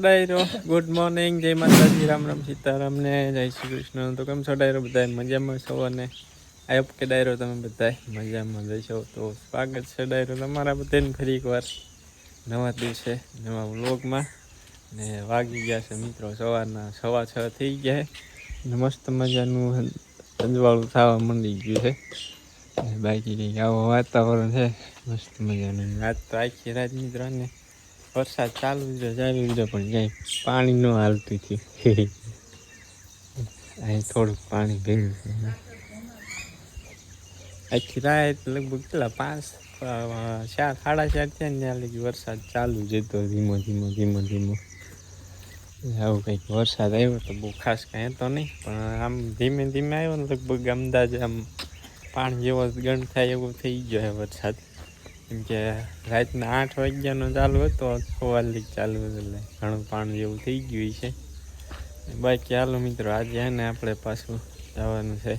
ડાયરો good morning જય માતાજી, રામ રામ સીતારામ ને જય શ્રી કૃષ્ણ. તો કેમ છો ડાયરો બધા મજામાં છો અને આઈ કે ડાયરો તમે બધા મજામાં જશો તો સ્વાગત છે ડાયરો તમારા બધાને ફરી એકવાર નવા દિવસે, નવા વ્લોગમાં. ને વાગી ગયા છે મિત્રો, સવારના સવા છ થઈ ગયા ને મસ્ત મજાનું અંજવાળું થવા મંડી ગયું છે. બાકી આવો વાતાવરણ છે. મસ્ત મજાનું રાત તો આખી રાત મિત્રો ને વરસાદ ચાલુ જ ચાલુ જ પણ ક્યાંય પાણી ન હાલતું થયું અહીં થોડુંક પાણી ભેગું છે. આખી રાત લગભગ કેટલા, પાંચ, ચાર, સાડા ચાર થયા ને ત્યાં લગી વરસાદ ચાલુ જ હતો, ધીમો ધીમો ધીમો ધીમો. આવું કંઈક વરસાદ આવ્યો તો બહુ ખાસ કાંઈ હતો નહીં, પણ આમ ધીમે ધીમે આવ્યો ને લગભગ અમદાવાદ આમ પાણી જેવો ગણ થાય એવો થઈ ગયો વરસાદ. કેમ કે રાતના આઠ વાગ્યાનો ચાલુ હતો સવારથી ચાલુ હતું એટલે ઘણું પાણી જેવું થઈ ગયું છે. બાકી ચાલો મિત્રો, આજે ને આપણે પાછું જવાનું છે.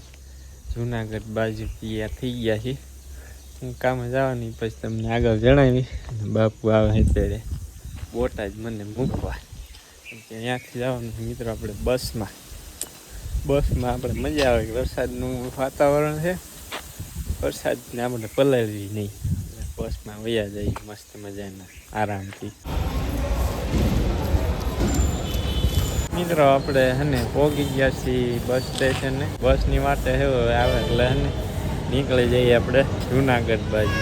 જુનાગઢ બાજુ તૈયાર થઈ ગયા છીએ. હું કામે જવાની પછી તમને આગળ જણાવીશ. બાપુ આવે ત્યારે બોટાદ મને મૂકવા. ત્યાંથી જવાનું મિત્રો આપણે બસમાં. બસમાં આપણે મજા આવે. કે વરસાદનું વાતાવરણ છે. વરસાદને આપણે પલાળવી નહીં. બસમાં વયા જઈ મસ્ત મજાના, આરામથી. મિત્રો, આપણે હને પોગી ગયા છીએ બસ સ્ટેશને. બસની વાટે હવે આવે એટલે હને નીકળી જઈએ આપણે જુનાગઢ બાજુ.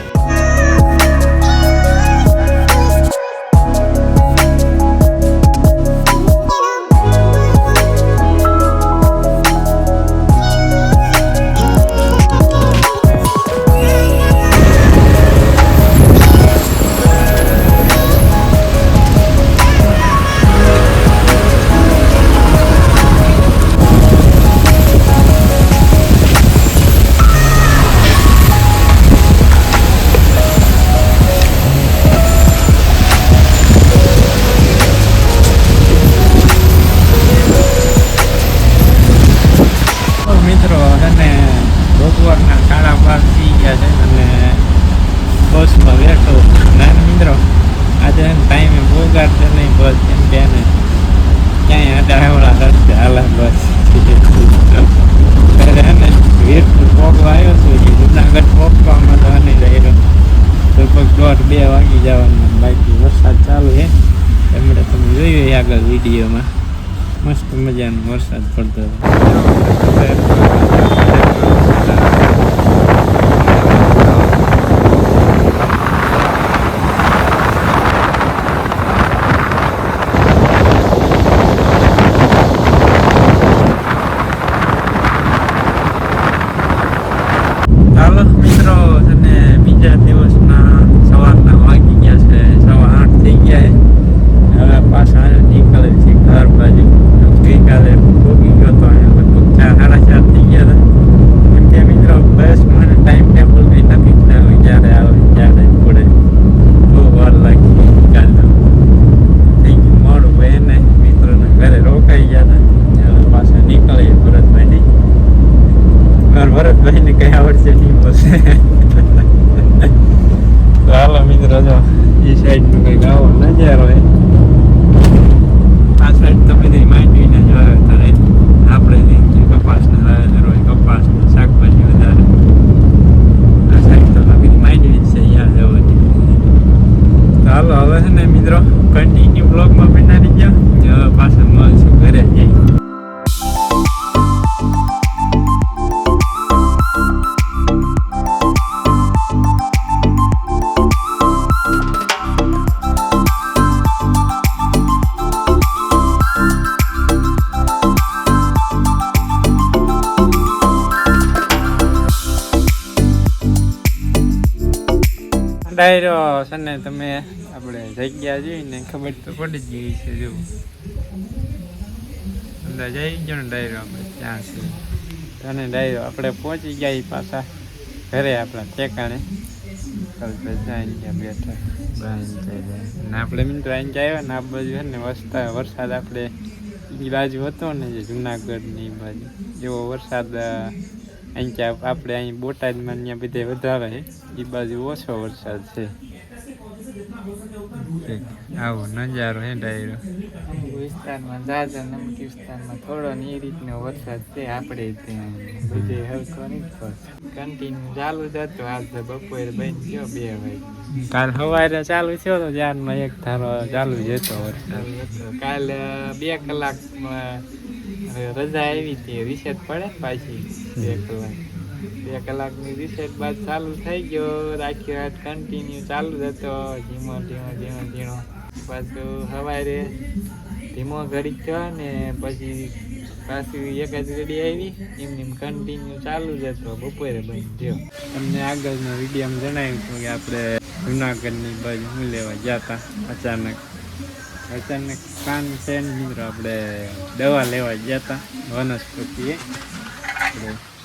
લગભગ દોઢ બે વાગી જવાનું. બાકી વરસાદ ચાલુ છે. એમણે તમે જોયું આગળ વિડીયોમાં. મસ્ત મજાનો વરસાદ પડતો ચાલો મિત્રો અને બીજા દિવસના સવારના વાગી ગયા છે સવા આઠ થઈ ગયા છે હવે પાછા નીકળે છે ઘર બાજુ ગઈકાલે ભોગી ગયો તો અહીંયા લગભગ ચાર સાડા ચાર થઈ ગયા હતા કેમ કે મિત્રો બસ મને ટાઈમ ટેબલ કંઈ નક્કી જ ના હોય જ્યારે આવે ત્યારે જ પડે બહુ વાર લાગી ગઈ કાલે થઈ ગયું મોડું ભાઈ એને મિત્રોના ઘરે રોકાઈ ગયા હતા હવે પાછા નીકળીએ ભરતભાઈ મારા ભરતભાઈને કઈ તો હાલો મિત્રો જો. એ સાઈડનું કંઈક આવો નજારો ડાયરો છે ને, તમે આપણે જગ્યા જોઈને ખબર તો પડી જ ગઈ છે, જો. જઈ ગયો ને ડાયરો આપણે, ત્યાં છે. અને ડાયરો આપણે પહોંચી ગયા પાછા ઘરે આપણા ઠેકાણે. બેઠા. આપણે મિત્રો અહીં આવ્યા ને, આ બાજુ ને વરસાદ વરસાદ આપણે એ બાજુ હતો ને, જે જુનાગઢની બાજુ. એવો વરસાદ અહીં કે આપણે અહીં બોટાદમાં અહીંયા ત્યાં બધે વધારે એ બાજુ ઓછો વરસાદ છે. આવો નજારો હે ડાયરો. વિસ્તારમાં ઝાઝર નમકી વિસ્તારમાં થોડો ને એ રીતનો વરસાદ છે આપણે ત્યાં. બધે હલકો નહીં કન્ટિન્યુ ચાલુ જ હતો આજ બપોરે બંધ થયો બે વાગે કાલ સવારે ચાલુ થયો તો ત્યારનો એક ધારો ચાલુ જ હતો વરસાદ. કાલે બે કલાકમાં રજા આવી હતી રિસેટ પડે પાછી. બે કલાક. બે કલાકની રિસેટ બાદ ચાલુ થઈ ગયો. રાખી રાત કન્ટિન્યુ ચાલુ જ હતો. ધીમો ધીમો ધીમો ધીમો. પાછું સવારે ધીમો ઘડીક થયો ને પછી પાછી એક જ રેડી આવી. એમ એમ કન્ટિન્યુ ચાલુ જ હતો. બપોરે બંધ થયો. તમને આગળના વિડીયોમાં જણાવ્યું હતું કે આપણે જુનાગઢની બાજુ હું લેવા ગયા હતા અચાનક. અચાનક કાન છે મિત્રો આપણે દવા લેવા ગયા હતા વનસ્પતિએ.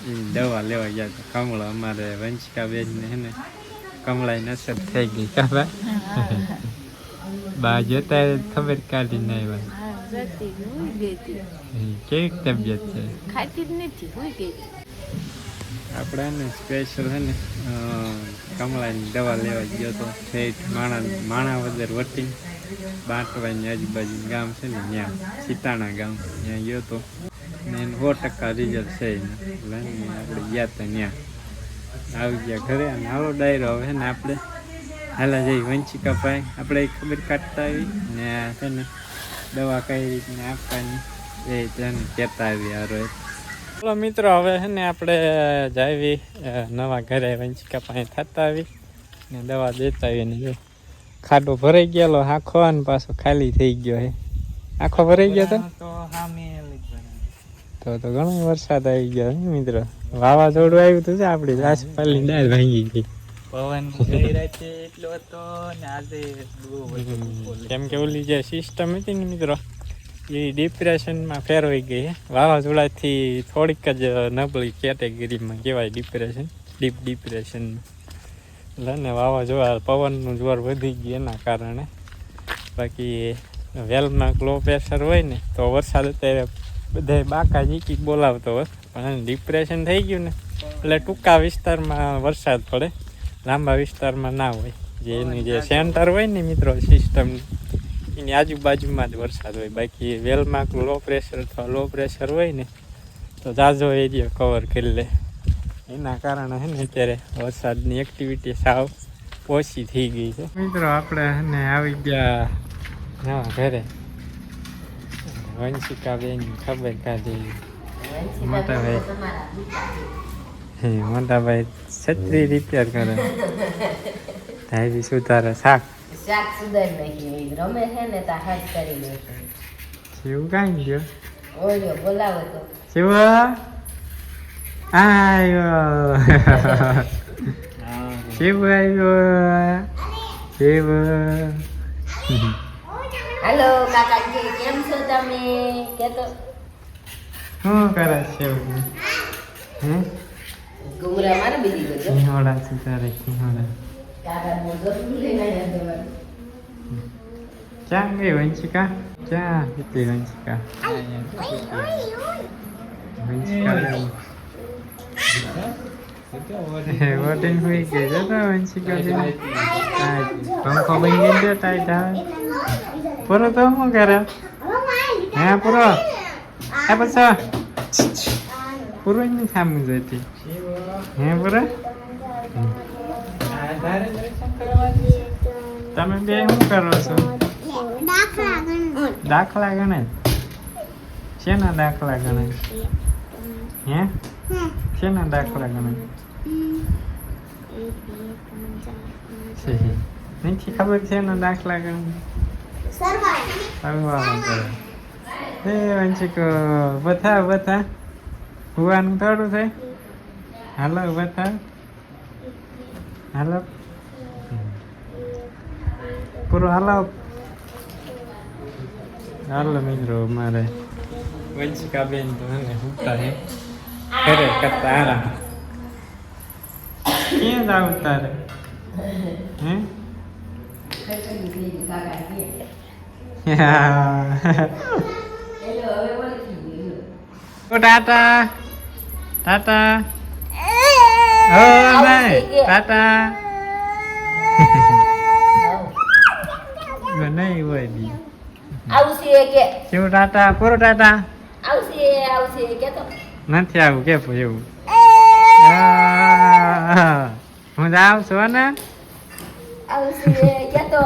એ દવા લેવા ગયા હતા. કમળો અમારે વંશિકા વંશિકાબેનને હે ને કમળાની અસર થઈ ગઈ કાબા બા જતા ખબર કાઢીને આવ્યા. કેવી તબિયત છે? ખાતી નથી હુઈ ગઈ આપણે ને સ્પેશિયલ હે ને કમળાની દવા લેવા ગયો તો ઠેઠ માણા માણા વગર વટી બાંટવાની આજુબાજુ ગામ છે ને, ત્યાં સીતાણા ગામ, ત્યાં ગયો તો ને સો ટકા રિઝલ્ટ છે એટલે આપણે ગયા હતા ત્યાં. આવી ગયા ઘરે અને હાલો ડાયરો હવે ને આપણે હાલા જઈ વંશિકા ભાઈ આપણે ખબર કાઢતા આવી ને છે ને દવા કઈ રીતને આપવાની એ તેને કહેતા આવી આ રોજ ચલો મિત્રો, હવે છે ને આપણે જાવી નવા ઘરે વંશિકા પાસે થતા આવી ને દવા દેતા આવી ને જો. ખાડો ભરાઈ ગયેલો આખો અને પાછો ખાલી થઈ ગયો હે. આખો ભરાઈ ગયો તો? તો તો ઘણો વરસાદ આવી ગયો હે મિત્રો. વાવાઝોડું આવ્યું હતું છે આપણી આસપાસની ડાળ ભાંગી ગઈ. પવન ગઈ રાતે એટલો હતો ને આજે બહુ વધુ ફૂલ. કેમ કે ઓલી જે સિસ્ટમ હતી ને મિત્રો એ ડિપ્રેશનમાં ફેરવાઈ ગઈ હે. વાવાઝોડાથી થોડીક જ નબળી કેટેગરીમાં કહેવાય ડિપ્રેશન ડીપ ડિપ્રેશન એટલે વાવાઝોડા પવનનું જોર વધી ગયું એના કારણે. બાકી વેલમાં લો પ્રેશર હોય ને, તો વરસાદ અત્યારે બધા બાકા જીકી બોલાવતો હોય પણ ડિપ્રેશન થઈ ગયું ને, એટલે ટૂંકા વિસ્તારમાં વરસાદ પડે, લાંબા વિસ્તારમાં ના હોય. જે એની જે સેન્ટર હોય ને મિત્રો સિસ્ટમ એની આજુબાજુમાં જ વરસાદ હોય. બાકી વેલમાં લો પ્રેશર અથવા લો પ્રેશર હોય ને, તો ઝાઝો એરિયો કવર કરી લે. એના કારણે છે ને અત્યારે વરસાદની એક્ટિવિટી સાવ ઓછી થઈ ગઈ છે. મિત્રો આપણે ને આવી ગયા નવા ઘરે. વંશિકા બેન ખબર કાઢી. મોટાભાઈ. મોટાભાઈ છત્રી રિપેર કરે. ધારી સુધારે શાક. શાક સુધારી નાખી રમે છે ને તા હાથ કરી નાખી. શિવ કાંઈ ગયો ઓળ્યો બોલાવો તો. શિવ? આવ્યો શિવ આવ્યો શિવ. હાલો કાકાજી કેમ છો તમે? કે તો શું કરે શિવ હે? ઘુમરા મારે બીજી ગયો સિંહોડા સુધારે સિંહોડા કાકા મોઢું લઈને આવ્યા તમારે? ક્યાં ગઈ વંશિકા? ક્યાં હતી વંશિકા? વંશિકા. વોટિંગ હોઈ ગઈ જતો વંશિકા બેન. હા, પંખો બંધ કરી દે ટાઈટ આવે પૂરો તો શું કરે હે પૂરો હે પછી પૂરો નહીં થામું જતી હે પૂરો છે. તમે બે શું કરો છો દાખલા ગણે શેના દાખલા ગણે હે શેના દાખલા છે. નથી ખબર શેના દાખલા ગણે સરવાળો એ વંશિક બથા બથા હુવાનું થોડું છે હાલો બથા હાલો પૂરો હાલો હાલો મિત્રો મારે વંશિકા બેન તો હે ઘરે કતારા ક્યાં જાવ તારે હે ટાટા ટાટા ટાટા નહીં હોય દી આવશે કે કેવું ટાટા પૂરો ટાટા આવશે આવશે કે તો નથી આવું કે એવું? હું જાઉં છું ને? તો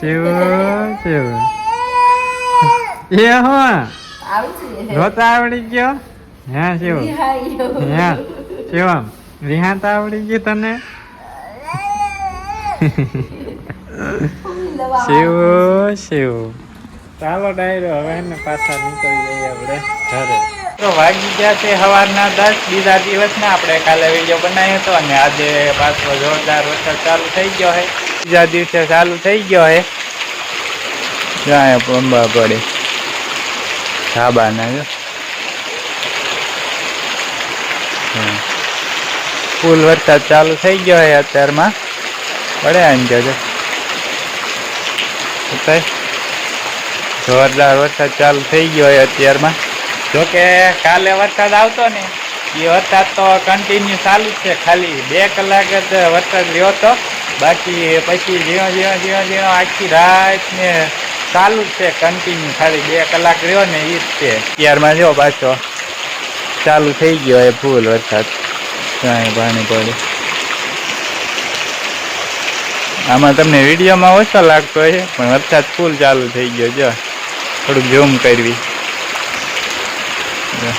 કેવું કેવું એ. હું. રોતા આવડી ગયો? હા રિહાયો. હા કેવું તો આવડી ગયું તને? શિવ શિવ. ચાલો ડાયરો હવે ને પાછા નીકળી જઈએ આપણે. ઘરે તો વાગી ગયા છે સવારના દસ બીજા દિવસના આપણે કાલે વીડિયો બનાવ્યો હતો અને આજે પાછો જોરદાર વરસાદ ચાલુ થઈ ગયો છે. બીજા દિવસે ચાલુ થઈ ગયો છે. જાય પંબા પડે. ધાબા ના જો ફૂલ વરસાદ ચાલુ થઈ ગયો છે અત્યારમાં. પડે આમ જજો જોરદાર વરસાદ ચાલુ થઈ ગયો હોય અત્યારમાં. જોકે કાલે વરસાદ આવતો ને, એ વરસાદ તો કન્ટિન્યુ ચાલુ જ છે. ખાલી બે કલાક જ વરસાદ રહ્યો હતો બાકી પછી ઝીણો ઝીણો ઝીણો ઝીણો આખી રાત ને ચાલુ જ છે કન્ટિન્યુ ખાલી બે કલાક રહ્યો ને એ જ છે. અત્યારમાં જો પાછો ચાલુ થઈ ગયો એ ફૂલ વરસાદ. કાંઈ પાણી પડે. આમાં તમને વિડીયોમાં ઓછો લાગતો હોય પણ વરસાદ ફૂલ ચાલુ થઈ ગયો જો થોડુંક ઝૂમ કરવી જો.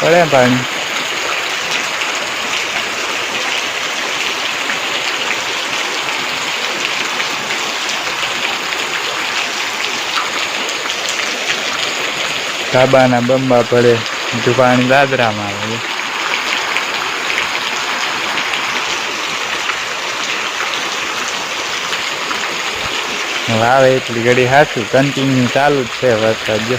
પડે પાણી ધાબાના બંબા પડે બધું પાણી દાદરામાં આવે આવે એટલી ઘડી સાચું કન્ટિન્યુ ચાલુ જ છે વરસાદ જો.